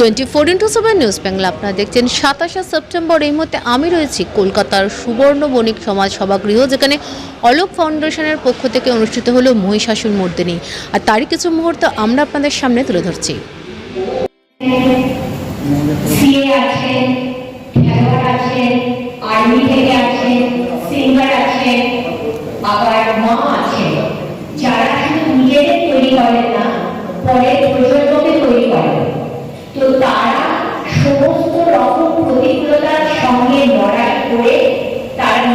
Twenty four into seven news Bangla আপনারা দেখছেন সাতাশে সেপ্টেম্বর এই মুহূর্তে আমি রয়েছি কলকাতার সুবর্ণ বণিক সমাজ সভাগৃহ, যেখানে অলোক ফাউন্ডেশনের পক্ষ থেকে অনুষ্ঠিত হলো মহিষাসুর মর্দিনী। আর তারই কিছু মুহূর্ত আমরা আপনাদের সামনে তুলে ধরছি। আছেন খেলোয়াড়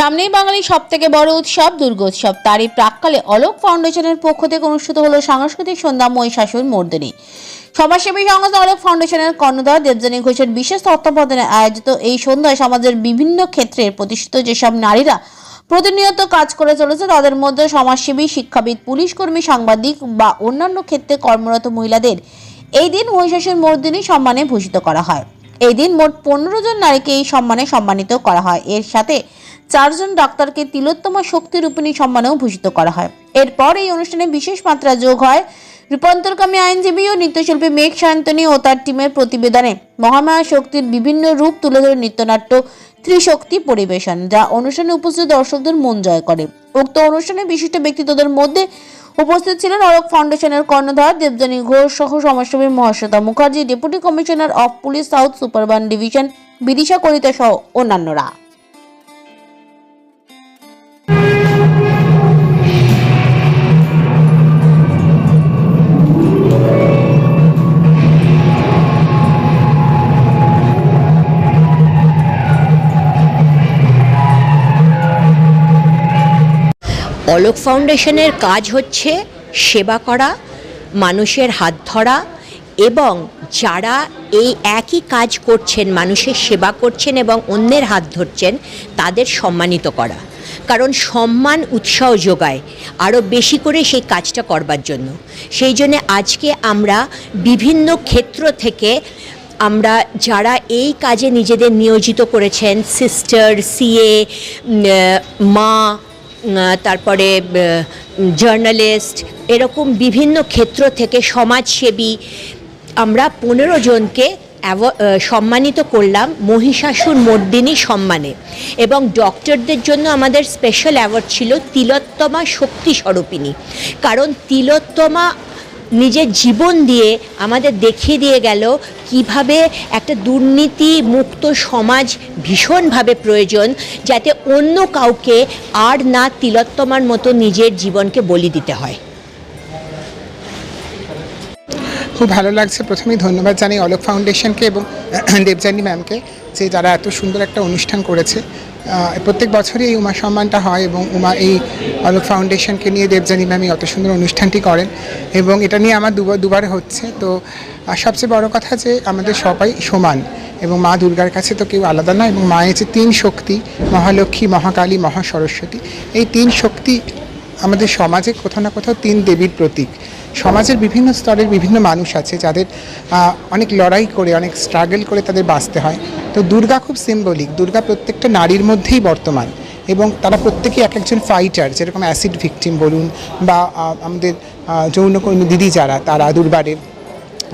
সামনেই বাঙালির সব থেকে বড় উৎসব, দুর্গোৎসব। তারই প্রাককালে অলোক ফাউন্ডেশনের পক্ষ থেকে অনুষ্ঠিত হলো সাংস্কৃতিক সন্ধ্যা মহিষাসুর মর্দিনী। সমাজসেবী সংস্থা অলোক ফাউন্ডেশনের কর্ণধার দেবজানী ঘোষের বিশেষ তত্ত্বাবধানে আয়োজিত এই সন্ধ্যায় সমাজের বিভিন্ন ক্ষেত্রে প্রতিষ্ঠিত যেসব নারীরা প্রতিনিয়ত কাজ করে চলেছে, তাদের মধ্যে সমাজসেবী, শিক্ষাবিদ পুলিশ কর্মী সাংবাদিক বা অন্যান্য ক্ষেত্রে কর্মরত মহিলাদের এই দিন মহিষাসুর মর্দিনী সম্মানে ভূষিত করা হয়। এই দিন মোট পনেরো জন নারীকে এই সম্মানে সম্মানিত করা হয়। এর সাথে চারজন ডাক্তারকে তিলোত্তমা শক্তি রূপিণী সম্মানেও ভূষিত করা হয়। এরপর এই অনুষ্ঠানে বিশেষ মাত্রা যোগ হয় রূপান্তরকামী আইনজীবী ও নৃত্যশিল্পী মেঘ সায়ন্তনী ও তার টিমের প্রতিবেদনে মহামায়া শক্তির বিভিন্ন রূপ তুলে ধরে নৃত্যনাট্য ত্রিশক্তি পরিবেশন, যা অনুষ্ঠানে উপস্থিত দর্শকদের মন জয় করে। উক্ত অনুষ্ঠানে বিশিষ্ট ব্যক্তিত্বদের মধ্যে উপস্থিত ছিলেন অরক ফাউন্ডেশনের কর্ণধার দেবজনী ঘোষ সহ সমাজসেবী Mahasweta Mukherjee, deputy commissioner of police south suburban division, Bidisha Kalita সহ অন্যান্যরা। অলোক ফাউন্ডেশনের কাজ হচ্ছে সেবা করা, মানুষের হাত ধরা এবং যারা এই একই কাজ করছেন, মানুষের সেবা করছেন এবং অন্যের হাত ধরছেন, তাদের সম্মানিত করা। কারণ সম্মান উৎসাহ যোগায় আরও বেশি করে সেই কাজটা করবার জন্য। সেই জন্য আজকে আমরা বিভিন্ন ক্ষেত্র থেকে আমরা যারা এই কাজে নিজেদের নিয়োজিত করেছেন, সিস্টার, সিএ মা তারপরে জার্নালিস্ট এরকম বিভিন্ন ক্ষেত্র থেকে সমাজসেবী, আমরা পনেরো জনকে সম্মানিত করলাম মহিষাসুর মর্দিনী সম্মানে। এবং ডক্টরদের জন্য আমাদের স্পেশাল অ্যাওয়ার্ড ছিল তিলোত্তমা শক্তি স্বরূপিনী কারণ তিলোত্তমা নিজের জীবন দিয়ে আমাদের দেখিয়ে দিয়ে গেল কীভাবে একটা দুর্নীতি মুক্ত সমাজ ভীষণভাবে প্রয়োজন যাতে অন্য কাউকে আর না তিলোত্তমার মতো নিজের জীবনকে বলি দিতে হয়। খুব ভালো লাগছে। প্রথমেই ধন্যবাদ জানাই অলোক ফাউন্ডেশনকে এবং দেবজানী ম্যামকে যে যারা এত সুন্দর একটা অনুষ্ঠান করেছে। প্রত্যেক বছরই এই উমা সম্মানটা হয় এবং উমা এই অলোক ফাউন্ডেশনকে নিয়ে দেবজানী ম্যাম অত সুন্দর অনুষ্ঠানটি করেন এবং এটা নিয়ে আমার দুবার দুবার হচ্ছে। তো সবচেয়ে বড় কথা যে আমাদের সবাই সমান এবং মা দুর্গার কাছে তো কেউ আলাদা নয় এবং মায়ের যে তিন শক্তি, মহালক্ষ্মী, মহাকালী, মহাসরস্বতী, এই তিন শক্তি আমাদের সমাজে কোথাও না কোথাও তিন দেবীর প্রতীক। সমাজের বিভিন্ন স্তরের বিভিন্ন মানুষ আছে যাদের অনেক লড়াই করে, অনেক স্ট্রাগল করে তাদের বাঁচতে হয়। তো দুর্গা খুব সিম্বলিক দুর্গা প্রত্যেকটা নারীর মধ্যেই বর্তমান এবং তারা প্রত্যেকেই এক একজন ফাইটার যেরকম অ্যাসিড ভিকটিম বলুন বা আমাদের যৌনকর্মী দিদি যারা, তারা দুর্বারের।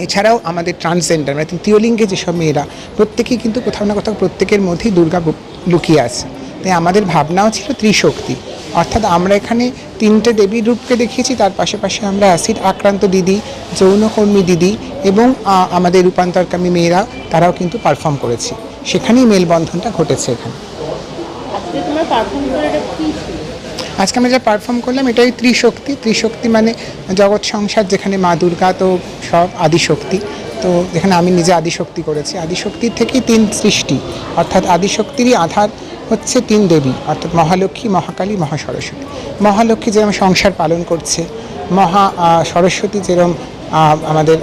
এছাড়াও আমাদের ট্রান্সজেন্ডার মানে তৃতীয় লিঙ্গে যেসব মেয়েরা, প্রত্যেকেই কিন্তু কোথাও না কোথাও প্রত্যেকের মধ্যেই দুর্গা লুকিয়ে আছে। তাই আমাদের ভাবনাও ছিল ত্রিশক্তি। অর্থাৎ আমরা এখানে তিনটে দেবীর রূপকে দেখিয়েছি তার পাশাপাশি আমরা অ্যাসিড আক্রান্ত দিদি যৌনকর্মী দিদি এবং আমাদের রূপান্তরকামী মেয়েরা তারাও কিন্তু পারফর্ম করেছি। সেখানেই মেলবন্ধনটা ঘটেছে এখানে। আজকে আমরা যা পারফর্ম করলাম এটাই ত্রিশক্তি। ত্রিশক্তি মানে জগৎ সংসার যেখানে মা দুর্গা তো সব আদিশক্তি। তো যেখানে আমি নিজে আদিশক্তি করেছি। আদিশক্তির থেকেই তিন সৃষ্টি। অর্থাৎ আদিশক্তিরই আধার হচ্ছে তিন দেবী, অর্থাৎ মহালক্ষ্মী, মহাকালী, মহাসরস্বতী। মহালক্ষ্মী যেরকম সংসার পালন করছে, মহা সরস্বতী যেরকম আমাদের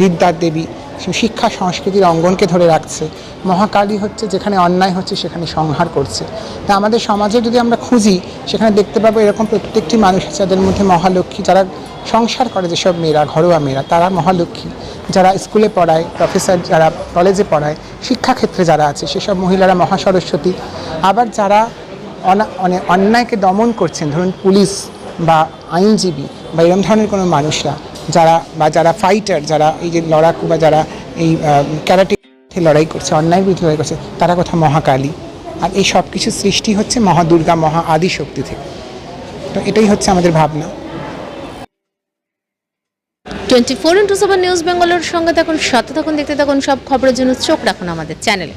বিদ্যার দেবী শিক্ষা সংস্কৃতির অঙ্গনকে ধরে রাখছে। মহাকালী হচ্ছে, যেখানে অন্যায় হচ্ছে, সেখানে সংহার করছে। তা আমাদের সমাজে যদি আমরা খুঁজি, সেখানে দেখতে পাবো এরকম প্রত্যেকটি মানুষ যাদের মধ্যে মহালক্ষ্মী, যারা সংসার করে যেসব মেয়েরা, ঘরোয়া মেয়েরা, তারা মহালক্ষ্মী। যারা স্কুলে পড়ায় প্রফেসর যারা কলেজে পড়ায়, শিক্ষাক্ষেত্রে যারা আছে, সেসব মহিলারা মহাসরস্বতী। আবার যারা অনা- মানে অন্যায়কে দমন করছেন, ধরুন পুলিশ বা আইনজীবী বা এরকম ধরনের কোনো মানুষরা যারা বা যারা ফাইটার যারা এই যে লড়াকু বা যারা এই ক্যারাটে লড়াই করছে, অন্যায় বিরুদ্ধে লড়াই করছে, তারা কথা মহাকালী। আর এই সব কিছু সৃষ্টি হচ্ছে মহাদুর্গা, মহা আদি শক্তি থেকে। তো এটাই হচ্ছে আমাদের ভাবনা। Twenty four into seven news বেঙ্গলের সঙ্গে থাকুন, সাথে থাকুন, দেখতে থাকুন সব খবরের জন্য চোখ রাখুন আমাদের চ্যানেলে।